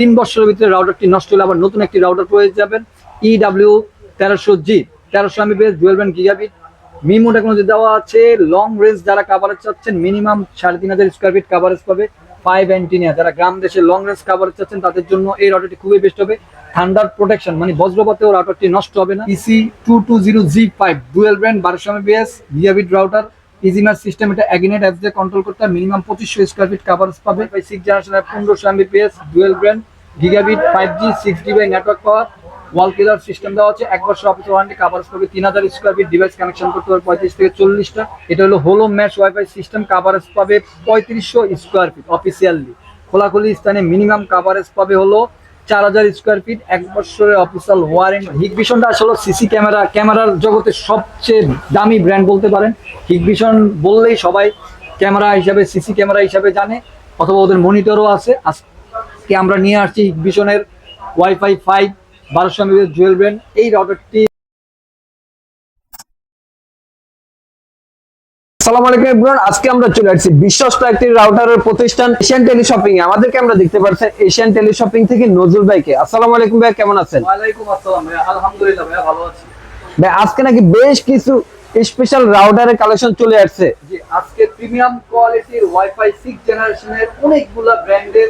তিন বছরের ভিতরে রাউটারটি নষ্ট হলে আবার নতুন একটি রাউটার পেয়ে যাবেন। E ইডাব্লিউ তেরোশো জি তেরোশো আমি dual band gigabit MIMO technology দেওয়া আছে। লং রেঞ্জ যারা কাভারেজ চাচ্ছেন মিনিমাম সাড়ে তিন হাজার স্কোয়ার ফিট কাভারেজ পাবে। ফাইভ অ্যান্টিনিয়া যারা গ্রাম দেশে লং রেঞ্জ কাভারেজ চাচ্ছেন, তাদের জন্য এই রাউটারটি খুবই বেস্ট হবে। থান্ডার প্রোটেকশন মানে বজ্রপাতেও রাউটারটি নষ্ট হবে না। EC two two zero G five dual brand বারোশো এমবিএস গিগাবিট রাউটার ইজিমার সিস্টেম এটা অ্যাগিনেট অ্যাপস দিয়ে কন্ট্রোল করতে মিনিমাম পঁচিশশো স্কোয়ার ফিট কাভারেজ পাবে। সিক্স জেনারেশনের পনেরোশো Mbps dual brand gigabit five G six dBi network power wall killer system দেওয়া হচ্ছে এক বছর অফিস ওয়ারেন্টি কাভারেজ পাবে। তিন হাজার স্কোয়ার ফিট ডিভাইস কানেকশন করতে পারবে পঁয়ত্রিশ থেকে চল্লিশটা। এটা হলো Halo mesh wifi system coverage পাবে পঁয়ত্রিশশো স্কোয়ার ফিট অফিসিয়ালি খোলাখুলি স্থানে মিনিমাম কাভারেজ পাবে হলো চার হাজার স্কোয়ার ফিট এক বছরের অফিসিয়াল ওয়ারেন্টি হিগভিশনটা আসলে সিসি ক্যামেরা ক্যামেরার জগতে সবচেয়ে দামি ব্র্যান্ড বলতে পারেন। হিকভিশন বললেই সবাই ক্যামেরা হিসাবে সিসি ক্যামেরা হিসাবে জানে, অথবা ওদের মনিটরও আছে। আজকে আমরা নিয়ে আসছি হিকভিশনের ওয়াইফাই ফাইভ বারোশো এমবিএস জুয়েল ব্র্যান্ড এই রাউটারটি আলাইকুম আজকে আমরা চলে আসছি বিশ্বস্ত একটি রাউটারের প্রতিষ্ঠান এশিয়ান টেলিশপিং এ আমাদেরকে আমরা দেখতে পাচ্ছেন এশিয়ান টেলিশপিং থেকে নজরুল ভাইকে। আসসালামু আলাইকুম ভাই কেমন আছেন? ওয়ালাইকুম আসসালাম ভাইয়া আলহামদুলিল্লাহ ভাইয়া ভালো আছি। ভাই আজকে নাকি বেশ কিছু স্পেশাল রাউটারের কালেকশন চলে আসছে। যে আজকে প্রিমিয়াম কোয়ালিটির ওয়াইফাই সিক্স জেনারেশনের অনেকগুলা ব্র্যান্ডের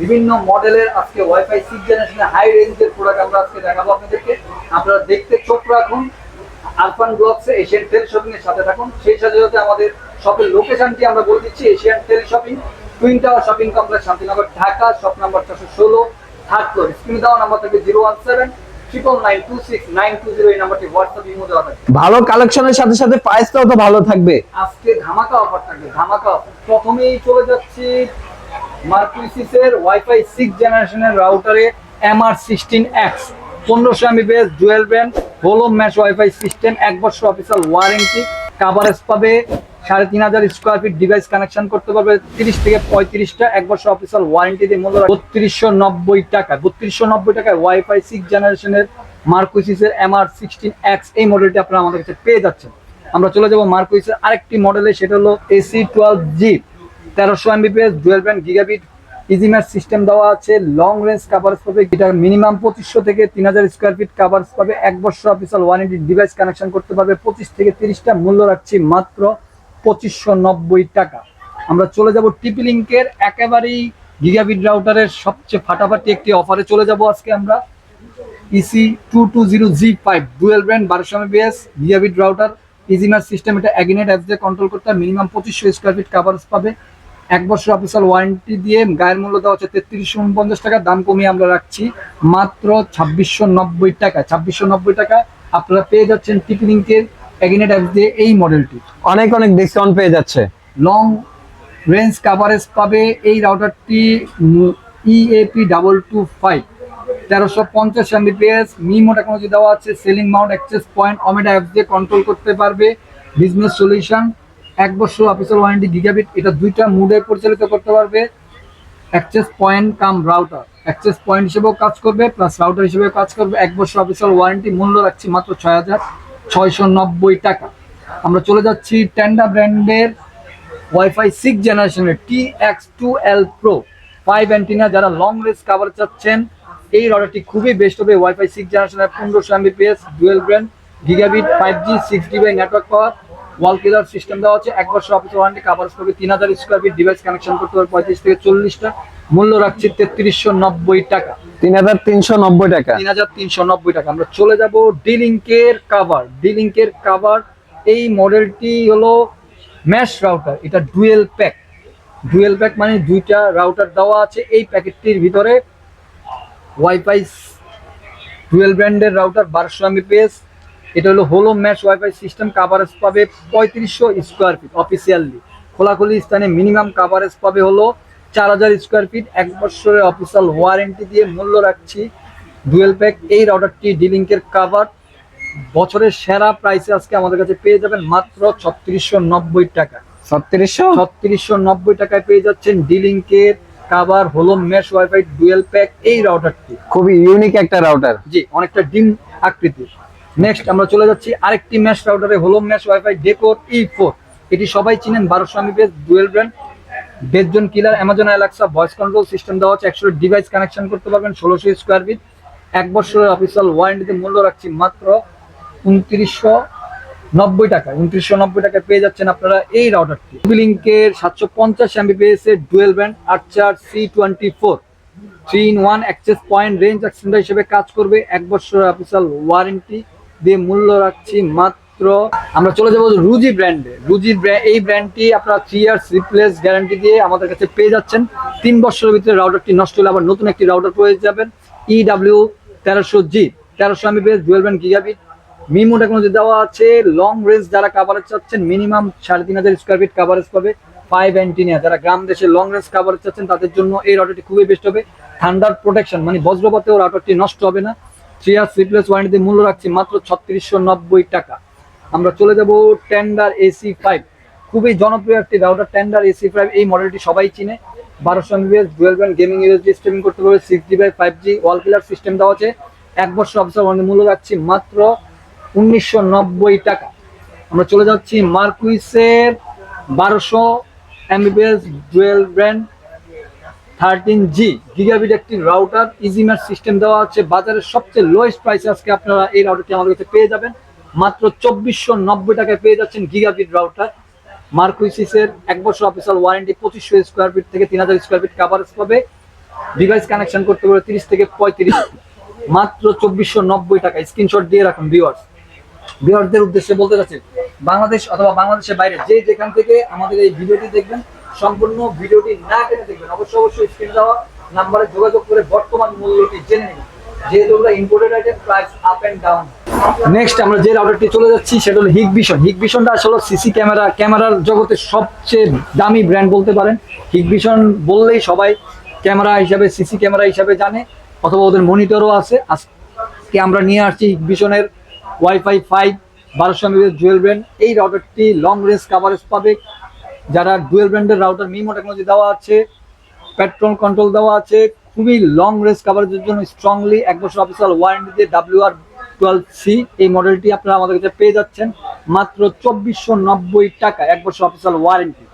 বিভিন্ন মডেলের আজকে ওয়াইফাই সিক্স জেনারেশনের হাই রেঞ্জের প্রোডাক্ট আমরা আজকে দেখাবো আপনাদেরকে। আপনারা দেখতে চোখ রাখুন। আরফান ব্লগসে এশিয়ান টেল শপিং এর সাথে থাকুন। সেই সাথে সাথে আমাদের শপের লোকেশনটি আমরা বলে দিচ্ছি Asian Tel shopping twin tower shopping complex Shantinagar Dhaka shop number চারশো ষোলো থার্ড ফ্লোর স্ক্রিনে দেওয়া নাম্বার থেকে zero one seven triple nine two six nine two zero এই নাম্বারটি হোয়াটসঅ্যাপ ইমো দেওয়া থাকে ভালো কালেকশনের সাথে সাথে প্রাইসটাও তো ভালো থাকবে। আজকে ধামাকা অফার থাকবে ধামাকা প্রথমেই চলে যাচ্ছি মার্কুইসিসের ওয়াইফাই সিক্স জেনারেশনের রাউটারে এমআর সিক্সটিন এক্স পনেরোশো Mbps dual brand Halo mesh wifi system এক বছর অফিসিয়াল ওয়ারেন্টি কাভারেজ পাবে, সাড়ে তিন হাজার স্কোয়ার ফিট ডিভাইস কানেকশন করতে পারবে, তিরিশ থেকে পঁয়ত্রিশটা, এক বছর অফিসিয়াল ওয়ারেন্টি দিয়ে মূল্য বত্রিশশো নব্বই টাকা বত্রিশশো নব্বই টাকায় ওয়াইফাই সিক্স জেনারেশনের মার্কুইসিসের এমআর সিক্সটিন এক্স এই মডেলটি আপনারা আমাদের কাছে পেয়ে যাচ্ছেন। আমরা চলে যাব মার্কুইসের আরেকটি মডেলে সেটা হলো এসি টুয়েলভ জি তেরোশো Mbps dual band gigabit easy mesh system দেওয়া আছে লং রেঞ্জ কাভারেজ পাবে এটা মিনিমাম পঁচিশশো থেকে তিন হাজার স্কোয়ার ফিট কাভারেজ পাবে। এক বছর অফিসিয়াল ওয়ারেন্টি ডিভাইস কানেকশন করতে পারবে, পঁচিশ থেকে তিরিশটা মূল্য রাখছি মাত্র পঁচিশশো নব্বই টাকা। আমরা চলে যাব টিপি লিঙ্কের একেবারেই গিগাবিট রাউটারের সবচেয়ে ফাটাফাটি একটি অফারে চলে যাব আজকে আমরা। EC two two zero G five dual brand বারোশো এমবিএস গিগাবিট রাউটার ইজিমার সিস্টেম এটা অ্যাগিনেট অ্যাপস দিয়ে কন্ট্রোল করতে মিনিমাম পঁচিশশো স্কোয়ার ফিট কাভারেজ পাবে। এক বছর অফিসিয়াল ওয়ারেন্টি দিয়ে গায়ের মূল্য দেওয়া হচ্ছে তেত্রিশশো উনপঞ্চাশ টাকা দাম কমিয়ে আমরা রাখছি মাত্র ছাব্বিশশো নব্বই টাকা। ছাব্বিশশো নব্বই টাকা আপনারা পেয়ে যাচ্ছেন টিপি লিঙ্কের অ্যাগিনেট অ্যাপস দিয়ে এই মডেলটি অনেক অনেক ডিসকাউন্ট পেয়ে যাচ্ছে। লং রেঞ্জ কাভারেজ পাবে এই রাউটারটি ইএপি ডাবল টু ফাইভ তেরোশো পঞ্চাশ এমবিপিএস মিমো টেকনোলজি দেওয়া আছে ceiling mount access point Omada app দিয়ে কন্ট্রোল করতে পারবে। বিজনেস সলিউশন এক বছর অফিসিয়াল ওয়ারেন্টি গিগাবিট এটা দুইটা মুডে পরিচালিত করতে পারবে। Access point cum router access point হিসেবেও কাজ করবে প্লাস রাউটার হিসেবেও কাজ করবে। এক বছর অফিসিয়াল ওয়ারেন্টি মূল্য রাখছি মাত্র ছয় হাজার ছয়শো নব্বই টাকা। আমরা চলে যাচ্ছি টেন্ডা ব্র্যান্ডের ওয়াইফাই সিক্স জেনারেশনের T X two L pro five antenna যারা লং রেঞ্জ কাভার চাচ্ছেন, এই রাউটারটি খুবই বেস্ট হবে। ওয়াইফাই সিক্স জেনারেশনের পনেরোশো Mbps dual brand gigabit five G six dBi network power wall killer system দেওয়া হচ্ছে এক বছর অফিস ওয়ারেন্টি কাভারেজ করবে তিন হাজার স্কোয়ার ফিট ডিভাইস কানেকশন করতে পারবে পঁয়ত্রিশ থেকে চল্লিশটা। মূল্য রাখছি তেত্রিশশো নব্বই টাকা। তিন হাজার তিনশো নব্বই টাকা। তিন হাজার তিনশো নব্বই টাকা। আমরা চলে যাব ডিলিঙ্কের কাভার ডিলিঙ্কের কাভার এই মডেলটি হলো ম্যাশ রাউটার এটা ডুয়েল প্যাক ডুয়েল প্যাক মানে দুইটা রাউটার দেওয়া আছে। এই প্যাকেটটির ভিতরে ওয়াইফাই ডুয়েল ব্র্যান্ডের রাউটার বারোশো এমবিপিএস এটা হলো Halo mesh wifi system coverage পাবে পঁয়ত্রিশশো স্কোয়ার ফিট অফিসিয়ালি খোলাখুলি স্থানে মিনিমাম কাভারেজ পাবে হলো চার হাজার স্কোয়ার ফিট এক বছরের অফিসিয়াল ওয়ারেন্টি দিয়ে মূল্য রাখছি। ডুয়েল প্যাক এই রাউটারটি ডিলিঙ্কের কাভার বছরের সেরা প্রাইসে আজকে আমাদের কাছে পেয়ে যাবেন মাত্র ছত্রিশশো নব্বই টাকা। ছত্রিশশো? ছত্রিশশো নব্বই টাকায় পেয়ে যাচ্ছেন ডিলিঙ্কের cover Halo mesh wifi dual pack এই রাউটারটি খুবই ইউনিক একটা রাউটার জি অনেকটা ডিম আকৃতির। নেক্সট আমরা চলে যাচ্ছি আরেকটি ম্যাশ রাউটারে হলো mesh wifi Deco E four এটি সবাই চিনেন, বারোশো Mbps dual brand বেজন killer Amazon Alexa voice control system দেওয়া হচ্ছে একশো ডিভাইস কানেকশন করতে পারবেন, ষোলোশো স্কোয়ার ফিট এক বছরের অফিসিয়াল ওয়ারেন্টিতে মূল্য রাখছি মাত্র উনত্রিশশো নব্বই টাকা। উনত্রিশশো নব্বই টাকায় পেয়ে যাচ্ছেন আপনারা এই রাউটারটি লিঙ্কের সাতশো পঞ্চাশ এমবিপিএস এর dual band Archer C twenty four three in one access point range extender হিসেবে কাজ করবে, এক বছরের অফিসিয়াল ওয়ারেন্টি দিয়ে মূল্য রাখছি মাত্র, আমরা চলে যাব রুজি ব্র্যান্ডে রুজি এই ব্র্যান্ডটি আপনারা থ্রি ইয়ার্স রিপ্লেস গ্যারান্টি দিয়ে আমাদের কাছে পেয়ে যাচ্ছেন। তিন বছরের ভিতরে রাউটারটি নষ্ট হলে আবার নতুন একটি রাউটার পেয়ে যাবেন। E ইডাব্লিউ তেরোশো জি তেরোশো আমি dual band gigabit MIMO technology দেওয়া আছে লং রেঞ্জ যারা কাভারেজ চাচ্ছেন মিনিমাম সাড়ে তিন হাজার স্কোয়ার ফিট কাভারেজ পাবে। ফাইভ অ্যান্টিনিয়া যারা গ্রাম দেশে লং রেঞ্জ কাভারেজ চাচ্ছেন, তাদের জন্য এই রাউটারটি খুবই বেস্ট হবে। থান্ডার প্রোটেকশন মানে বজ্রপাতেও রাউটারটি নষ্ট হবে না। থ্রি ইয়ার্স রিপ্লেস ওয়ারেন্টি মূল্য রাখছি মাত্র ছত্রিশশো নব্বই টাকা। আমরা চলে যাব টেন্ডার এসি ফাইভ খুবই জনপ্রিয় একটি রাউটার টেন্ডার এসি ফাইভ এই মডেলটি সবাই চিনে। বারোশো MBS dual band gaming USD streaming করতে পারবে six G by five G wall killer system দেওয়া আছে। এক বছর অবসর মূল্য রাখছি মাত্র উনিশশো নব্বই টাকা। আমরা চলে যাচ্ছি মার্কুইসের বারোশো Mbps dual band thirteen G gigabit একটি রাউটার ইজিম্যাট সিস্টেম দেওয়া আছে। বাজারের সবচেয়ে লোয়েস্ট প্রাইসে আজকে আপনারা এই রাউটারটি আমাদের কাছে পেয়ে যাবেন। মাত্র চব্বিশশো নব্বই টাকায় পেয়ে যাচ্ছেন গিগাবিট রাউটার মার্কুইসিসের এক বছর অফিসিয়াল ওয়ারেন্টি পঁচিশশো স্কোয়ার ফিট থেকে তিন হাজার স্কোয়ার ফিট কাভারেজ পাবে। ডিভাইস কানেকশন করতে পারবে তিরিশ থেকে পঁয়ত্রিশ। মাত্র চব্বিশশো নব্বই টাকা স্ক্রিনশট দিয়ে রাখুন ভিউয়ার্স ভিউয়ারদের উদ্দেশ্যে বলতে চাচ্ছি, বাংলাদেশ অথবা বাংলাদেশের বাইরে যে যেখান থেকে আমাদের এই ভিডিওটি দেখবেন সম্পূর্ণ ভিডিওটি না টেনে দেখবেন। অবশ্যই অবশ্যই স্ক্রিন দেওয়া নাম্বারে যোগাযোগ করে বর্তমান মূল্যটি জেনে নিন। যেহেতু ওগুলো imported item price up and down next আমরা যে রাউটারটি চলে যাচ্ছি, সেটা হলো হিগ ভিশন ভিশনটা আসলে সিসি ক্যামেরা ক্যামেরার জগতে সবচেয়ে দামি ব্র্যান্ড বলতে পারেন। হিগ ভিশন বললেই সবাই ক্যামেরা হিসাবে সিসি ক্যামেরা হিসাবে জানে, অথবা ওদের মনিটরও আছে। আজকে আমরা নিয়ে আসছি হিগ ভিশনের ওয়াইফাই ফাইভ বারোশো এমবিএস জুয়েল ব্র্যান্ড এই রাউটারটি লং রেঞ্জ কাভারেজ পাবে। যারা ডুয়েল ব্র্যান্ডের রাউটার মিমো টেকনোলজি দেওয়া আছে পেট্রোল কন্ট্রোল দেওয়া আছে, খুবই লং রেঞ্জ কাভারেজের জন্য স্ট্রংলি এক বছর অফিসিয়াল ওয়ারেন্টি দিয়ে ডাব্লিউ আর টুয়েলভ সি এই মডেলটি আপনারা আমাদের কাছে পেয়ে যাচ্ছেন। মাত্র চব্বিশশো নব্বই টাকা, এক বছর অফিসিয়াল ওয়ারেন্টি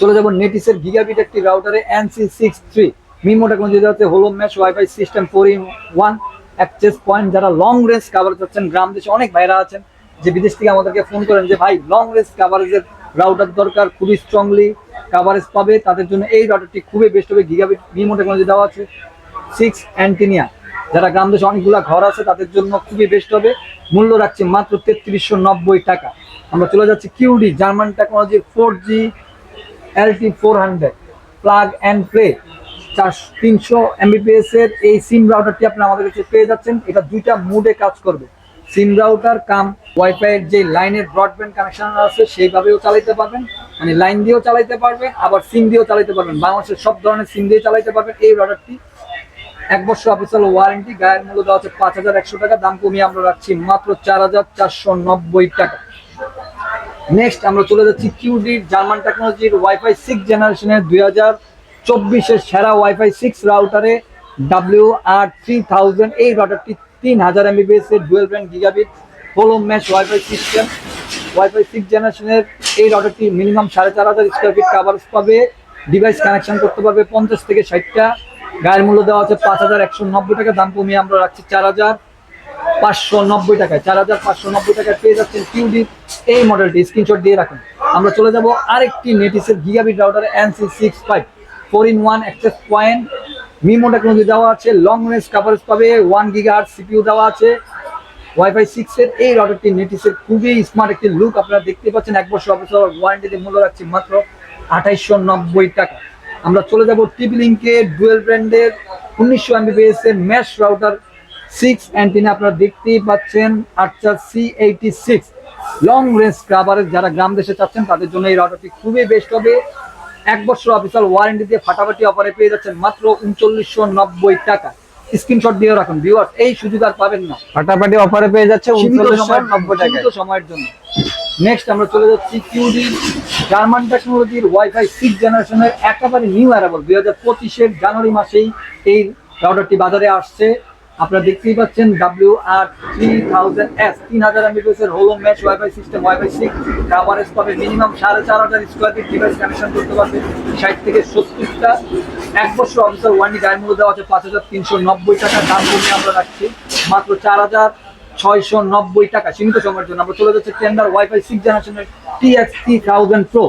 চলে যাব নেটিসের গিগাবিট একটি রাউটারে NC six three MIMO technology দেওয়া আছে Halo mesh wifi system four in one access point যারা লং রেঞ্জ কাভারেজ চাচ্ছেন গ্রাম দেশে অনেক ভাইরা আছেন, যে বিদেশ থেকে আমাদেরকে ফোন করেন যে, ভাই লং রেঞ্জ কাভারেজের রাউটার দরকার, খুবই স্ট্রংলি কাভারেজ পাবে। তাদের জন্য এই রাউটারটি খুবই বেস্ট হবে গিগাবিট মিমো টেকনোলজি দেওয়া আছে। সিক্স অ্যান্টিনিয়া যারা গ্রাম দেশে অনেকগুলো ঘর আছে, তাদের জন্য খুবই বেস্ট হবে। মূল্য রাখছে মাত্র তেত্রিশশো নব্বই টাকা। আমরা চলে যাচ্ছি কিউডি জার্মান টেকনোলজির four G LTE four hundred plug and play চার তিনশো এমবিপিএস এর এই সিম রাউটারটি আপনি আমাদের কাছে পেয়ে যাচ্ছেন। এটা দুইটা মুডে কাজ করবে। সিম রাউটার কাম ওয়াইফাই যে লাইনের ব্রডব্যান্ড কানেকশন আছে, সেইভাবেও চালাইতে পারবেন। মানে লাইন দিয়েও চালাইতে পারবেন, আবার সিম দিয়েও চালাইতে পারবেন। বাংলাদেশের সব ধরনের সিম দিয়ে চালাইতে পারবেন এই রাউটারটি এক বছর অফিসিয়াল ওয়ারেন্টি গায়ের মূল্য দেওয়া হচ্ছে পাঁচ হাজার একশো টাকা, দাম কমিয়ে আমরা রাখছি মাত্র চার হাজার চারশো নব্বই টাকা। নেক্সট আমরা চলে যাচ্ছি কিউডির জার্মান টেকনোলজির ওয়াইফাই সিক্স জেনারেশনের দুই হাজার চব্বিশের সেরা ওয়াইফাই সিক্স রাউটারে ডাব্লিউ আর থ্রি থাউজেন্ড এই রাউটারটি তিন হাজার এমবিবিএস এর dual brand gigabit Halo match wifi system wifi six জেনারেশনের এই রাউটারটি মিনিমাম সাড়ে চার হাজার স্কোয়ার ফিট কাভারেজ পাবে। ডিভাইস কানেকশন করতে পারবে পঞ্চাশ থেকে ষাটটা। গায়ের মূল্য দেওয়া আছে পাঁচ হাজার একশো নব্বই টাকা, দাম কমিয়ে আমরা রাখছি চার হাজার পাঁচশো নব্বই টাকায়। চার হাজার পাঁচশো নব্বই টাকায় পেয়ে যাচ্ছেন কিউডি এই মডেলটি স্ক্রিনশট দিয়ে রাখুন। আমরা চলে যাব আরেকটি নেটিসের gigabit router NC six five four in one access point MIMO technology দেওয়া আছে লং রেঞ্জ কাভারেজ পাবে ওয়ান গিগা আর সিপিউ দেওয়া আছে। ওয়াইফাই সিক্স এর এই রাউটারটি নেটিসের খুবই স্মার্ট একটি লুক আপনারা দেখতে পাচ্ছেন এক বছর অবসর ওয়ারেন্টিতে মূল্য রাখছি মাত্র আঠাইশশো নব্বই টাকা। আমরা চলে যাব টিভি লিঙ্কের ডুয়েল ব্র্যান্ডের উনিশশো এমবিপিএস এর ম্যাশ রাউটার সিক্স অ্যান্টিনা আপনারা দেখতেই পাচ্ছেন Archer C eighty six long range coverage যারা গ্রাম দেশে চাচ্ছেন, তাদের জন্য এই রাউটারটি খুবই বেস্ট হবে। এক বছর অফিসিয়াল ওয়ারেন্টি দিয়ে ফাটাফাটি অফারে পেয়ে যাচ্ছেন মাত্র উনচল্লিশশো নব্বই টাকা। স্ক্রিনশট দিয়ে রাখুন ভিউয়ার এই সুযোগ আর পাবেন না। ফাটাফাটি অফারে পেয়ে যাচ্ছে উনচল্লিশশো নব্বই সময়ের জন্য। নেক্সট আমরা চলে যাচ্ছি কিউডি জার্মান টেকনোলজির ওয়াইফাই সিক্স জেনারেশনের একেবারে নিউ অ্যারাবল দুই হাজার পঁচিশের জানুয়ারি মাসেই এই রাউটারটি বাজারে আসছে। আপনারা দেখতেই পাচ্ছেন W R three thousand S তিন হাজার এমবিপিএস এর Halo match wifi system wifi six coverage পাবে মিনিমাম সাড়ে চার হাজার স্কোয়ার ফিট ডিভাইস কানেকশন করতে পারবে। ষাট থেকে সত্তরটা এক বছর অফিসার ওয়ারেন্টি গায়ের মধ্যে দেওয়া আছে পাঁচ হাজার তিনশো নব্বই টাকা দাম কমিয়ে আমরা রাখছি। মাত্র চার হাজার ছয়শো নব্বই টাকা সীমিত সময়ের জন্য। আমরা চলে যাচ্ছি টেন্ডার ওয়াইফাই সিক্স জেনারেশনের T X three thousand pro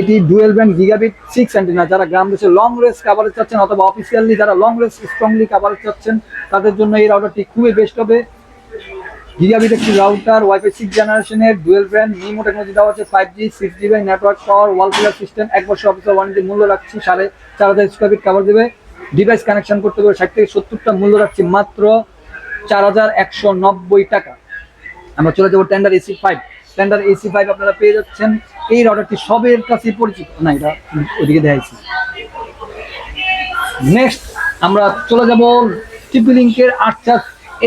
এটি dual band gigabit six antenna যারা গ্রাম দেশে লং রেস কাভারেজ চাচ্ছেন অথবা অফিসিয়ালি যারা লং রেস স্ট্রংলি কাভারেজ চাচ্ছেন, তাদের জন্য এই রাউটারটি খুবই বেস্ট হবে। গিগাবিট একটি রাউটার ওয়াইফাই সিক্স জেনারেশনের ডুয়েল ব্র্যান্ড নিমো টেকনোলজি দেওয়া আছে five G six GB network power wall clear system এক বছর অফিসার ওয়ারেন্টি মূল্য রাখছি, সাড়ে চার হাজার স্কোয়ার ফিট কাভার দেবে। ডিভাইস কানেকশন করতে পারবে ষাট থেকে সত্তরটা মূল্য রাখছি, মাত্র চার হাজার একশো নব্বই টাকা। আমরা চলে যাব Tenda AC five Tenda AC five আপনারা পেয়ে যাচ্ছেন। এই রাউটারটি সবের কাছে পরিচিত। না, এটা ওদিকে দেখাইছি। নেক্সট আমরা চলে যাব টিপি লিঙ্কের এ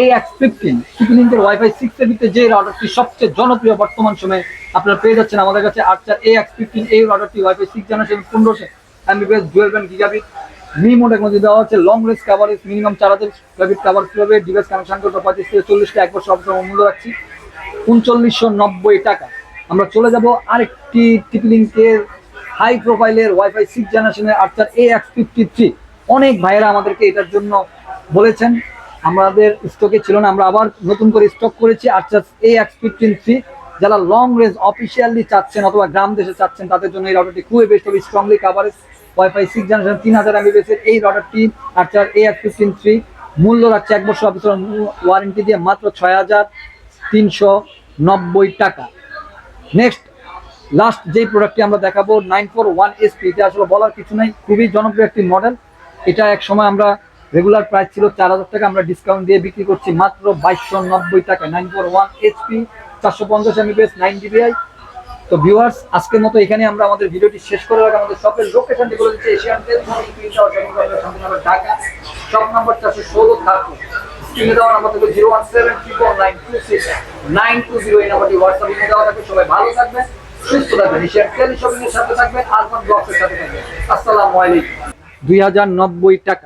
এক্স ওয়াইফাই সিক্স যে সবচেয়ে জনপ্রিয় বর্তমান সময়ে আপনারা পেয়ে যাচ্ছেন আমাদের কাছে এ এই wifi six generation MIMO technology দেওয়া হচ্ছে লং কাভারেজ মিনিমাম ডিভাইস মূল্য রাখছি। উনচল্লিশশো নব্বই টাকা। আমরা চলে যাব আরেকটি টিপি লিঙ্কের হাই প্রোফাইলের ওয়াইফাই সিক্স জেনারেশনের Archer A X fifty three অনেক ভাইয়েরা আমাদেরকে এটার জন্য বলেছেন আমাদের স্টকে ছিল না, আমরা আবার নতুন করে স্টক করেছি আটচার এ এক্স থ্রি যারা লং রেঞ্জ অফিসিয়ালি চাচ্ছেন অথবা গ্রাম দেশে চাচ্ছেন, তাদের জন্য এই রাউটারটি খুবই বেস্ট হবে strongly coverage wifi six generation তিন হাজার এমবিবিএস এর এই রাউটারটি Archer A X fifteen three মূল্য রাখছে এক বছর অফিসের ওয়ারেন্টি দিয়ে মাত্র ছয় হাজার তিনশো নব্বই টাকা। নেক্সট লাস্ট যেই প্রোডাক্টটি আমরা দেখাবো নাইন ফোর ওয়ান এসপি এটা আসলে বলার কিছু নাই, খুবই জনপ্রিয় একটি মডেল এটা এক সময় আমরা রেগুলার প্রাইস ছিল চার হাজার টাকা, আমরা ডিসকাউন্ট দিয়ে বিক্রি করছি মাত্র বাইশশো নব্বই টাকা, নাইন ফোর ওয়ান এইচপি চারশো পঞ্চাশ এমবিএস নাইন ডিবিআই তো ভিউয়ার্স আজকের মতো এখানে আমরা আমাদের ভিডিওটি শেষ করে রাখি। আমাদের শপের লোকেশনটি বলে দিচ্ছি Asian Tel Dhaka shop number চারশো ষোলো থাকবে। স্ক্রিনে দেওয়া নাম্বার থাকবে zero one seven three four nine two six nine two zero এই নাম্বারটি হোয়াটসঅ্যাপ দেওয়া থাকবে, সবাই ভালো থাকবেন, সুস্থ থাকবেন এশিয়ান টেলিশপিং এর সাথে থাকবেন আলফান ব্লগসের সাথে থাকবেন। আসসালামু আলাইকুম। দুই হাজার নব্বই টাকা।